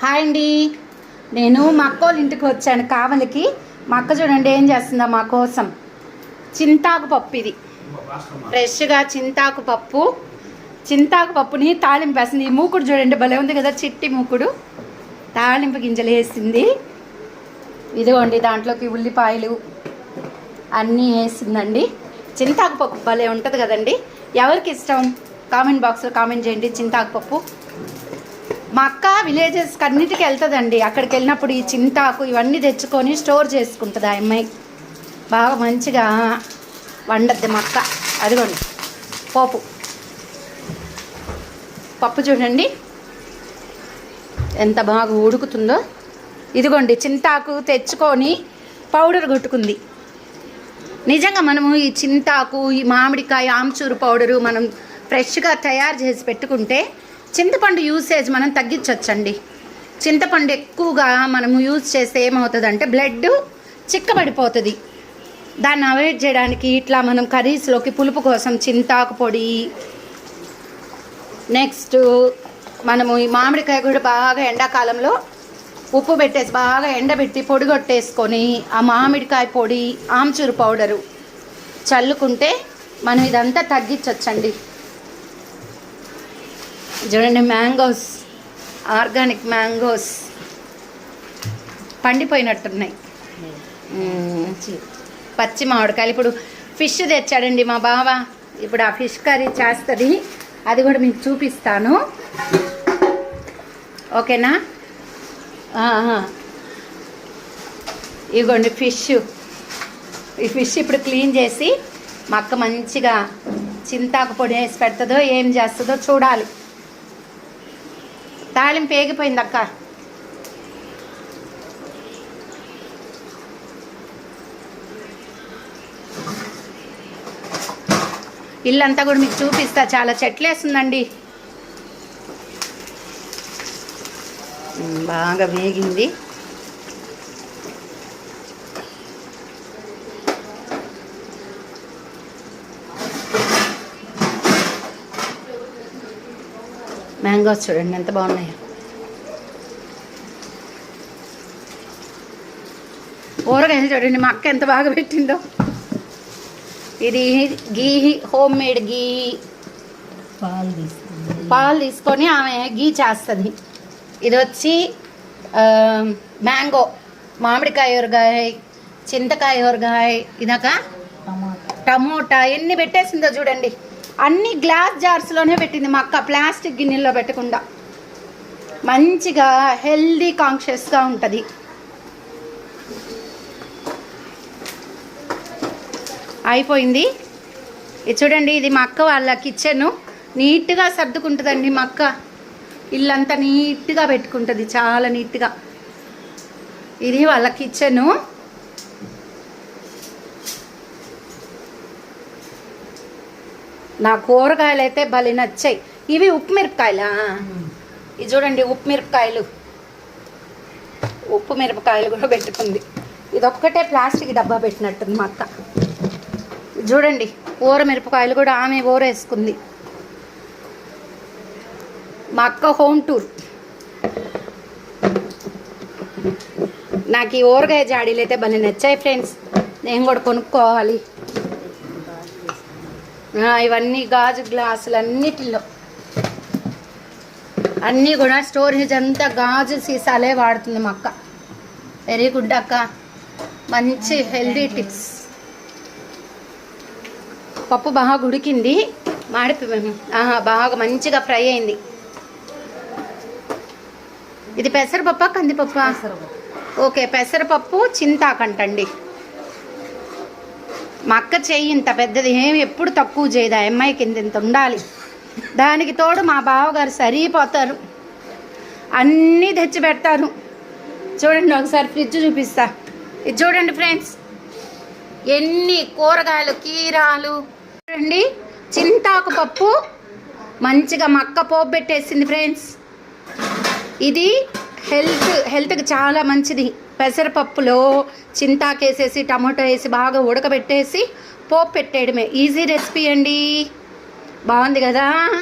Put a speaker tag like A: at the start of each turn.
A: Hi అండి. నేను మా అక్కోళ్ళ ఇంటికి వచ్చాను కావలికి. మా అక్క చూడండి ఏం చేస్తుందో మా కోసం. చింతాకు పప్పు ఇది. ఫ్రెష్గా చింతాకు పప్పు. చింతాకు పప్పుని తాలింపు వేసింది ఈ మూకుడు చూడండి భలే ఉంది కదా చిట్టి మూకుడు. తాలింపు గింజలు వేసింది. ఇదిగోండి దాంట్లోకి ఉల్లిపాయలు అన్నీ వేసిందండి. చింతాకు పప్పు భలే ఉంటుంది కదండి. ఎవరికి ఇష్టం? కామెంట్ బాక్స్లో కామెంట్ చేయండి. చింతాకు పప్పు. మా అక్క విలేజెస్కి అన్నిటికి వెళ్తుందండి. అక్కడికి వెళ్ళినప్పుడు ఈ చింతాకు ఇవన్నీ తెచ్చుకొని స్టోర్ చేసుకుంటుంది ఆ అమ్మాయి. బాగా మంచిగా వండద్ది మా అక్క. అదిగోండి. పోపు. పప్పు చూడండి. ఎంత బాగా ఉడుకుతుందో. ఇదిగోండి చింతాకు తెచ్చుకొని పౌడర్ కొట్టుకుంది. నిజంగా మనము ఈ చింతాకు ఈ మామిడికాయ ఆమ్చూరు పౌడరు మనం ఫ్రెష్గా తయారు చేసి పెట్టుకుంటే చింతపండు యూసేజ్ మనం తగ్గించవచ్చండి చింతపండు ఎక్కువగా మనము యూజ్ చేస్తే ఏమవుతుందంటే బ్లడ్ చిక్కబడిపోతుంది. దాన్ని అవాయిడ్ చేయడానికి ఇట్లా మనం కర్రీస్లోకి పులుపు కోసం చింతాకు పొడి నెక్స్ట్ మనము ఈ మామిడికాయ కూడా బాగా ఎండాకాలంలో ఉప్పు పెట్టేసి బాగా ఎండబెట్టి పొడి కొట్టేసుకొని ఆ మామిడికాయ పొడి ఆమ్చూరు పౌడరు చల్లుకుంటే మనం ఇదంతా తగ్గించవచ్చండి చూడండి మ్యాంగోస్ ఆర్గానిక్ మ్యాంగోస్ పండిపోయినట్టున్నాయి. పచ్చి మామిడికాయలు. ఇప్పుడు ఫిష్ తెచ్చాడండి మా బావ. ఇప్పుడు ఆ ఫిష్ కర్రీ చేస్తుంది. అది కూడా మీకు చూపిస్తాను. ఓకేనా. ఇదిగోండి ఫిష్. ఈ ఫిష్ ఇప్పుడు క్లీన్ చేసి మా అక్క మంచిగా చింతాకు పొడి వేసి పెడుతుందో ఏం చేస్తుందో చూడాలి. తాళింపు ఏగిపోయింది అక్క. ఇల్లంతా కూడా మీకు చూపిస్తా చాలా చెట్లేస్తుందండి. ఉమ్, బాగా వేగింది. మ్యాంగోస్ చూడండి ఎంత బాగున్నాయో. ఊరగాయలు చూడండి మా అక్క ఎంత బాగా పెట్టిందో. ఇది గీ హోమ్ మేడ్ గీ.
B: పాలు తీసుకుంది
A: పాలు తీసుకొని ఆమె గీ చేస్తుంది. ఇది వచ్చి మ్యాంగో మామిడికాయ ఊరగాయ చింతకాయ ఊరగాయ ఇదాక
B: టమోటా
A: ఎన్ని పెట్టేసిందో చూడండి. అన్ని గ్లాస్ జార్స్లోనే పెట్టింది మా అక్క ప్లాస్టిక్ గిన్నెల్లో పెట్టకుండా. మంచిగా హెల్దీ కాన్షియస్గా ఉంటుంది. అయిపోయింది. ఇది చూడండి ఇది మా అక్క వాళ్ళ కిచెన్ నీట్గా సర్దుకుంటుందండి మా అక్క. ఇల్లంతా నీట్గా పెట్టుకుంటుంది చాలా నీట్గా. ఇది వాళ్ళ కిచెను నా కూరగాయలు అయితే భలే నచ్చాయి. ఇవి ఉప్పు మిరపకాయలా ఇది చూడండి ఉప్పు మిరపకాయలు ఉప్పు మిరపకాయలు కూడా పెట్టుకుంది. ఇది ఒక్కటే ప్లాస్టిక్ డబ్బా పెట్టినట్టుంది మా అక్క చూడండి ఊర మిరపకాయలు కూడా ఆమె ఊరేసుకుంది మా అక్క హోమ్ టూర్. నాకు ఈ ఊరగాయ జాడీలు అయితే భలే నచ్చాయి ఫ్రెండ్స్. నేను కూడా కొనుక్కోవాలి. ఇవన్నీ గాజు గ్లాసులు అన్నిటిలో అన్నీ కూడా స్టోరేజ్ అంతా గాజు సీసాలే వాడుతుంది మా అక్క. వెరీ గుడ్ అక్క. మంచి హెల్దీ టిప్స్. పప్పు బాగా ఉడికింది. మాడిపోయి ఆహా, బాగా మంచిగా ఫ్రై అయింది. ఇది పెసరపప్ప కందిపప్ప? ఓకే పెసరపప్పు చింతాకంటండి. మా అక్క చెయ్యి ఇంత పెద్దది ఏం ఎప్పుడు తక్కువ చేయదు? ఆ అమ్మాయి కింద ఇంత ఉండాలి. దానికి తోడు మా బావగారు సరిపోతారు. అన్నీ తెచ్చి పెడతారు. చూడండి ఒకసారి ఫ్రిడ్జ్ చూపిస్తా. ఇది చూడండి ఫ్రెండ్స్. ఎన్ని కూరగాయలు కీరాలు. చూడండి చింతాకు పప్పు. మంచిగా మక్క పోపు పెట్టేసింది ఫ్రెండ్స్. ఇది హెల్త్ హెల్త్కి చాలా మంచిది. పెసరపప్పులో చింతాకేసేసి టమాటో వేసి బాగా ఉడకబెట్టేసి పోపు పెట్టేయడమే. ఈజీ రెసిపీ అండి. బాగుంది కదా?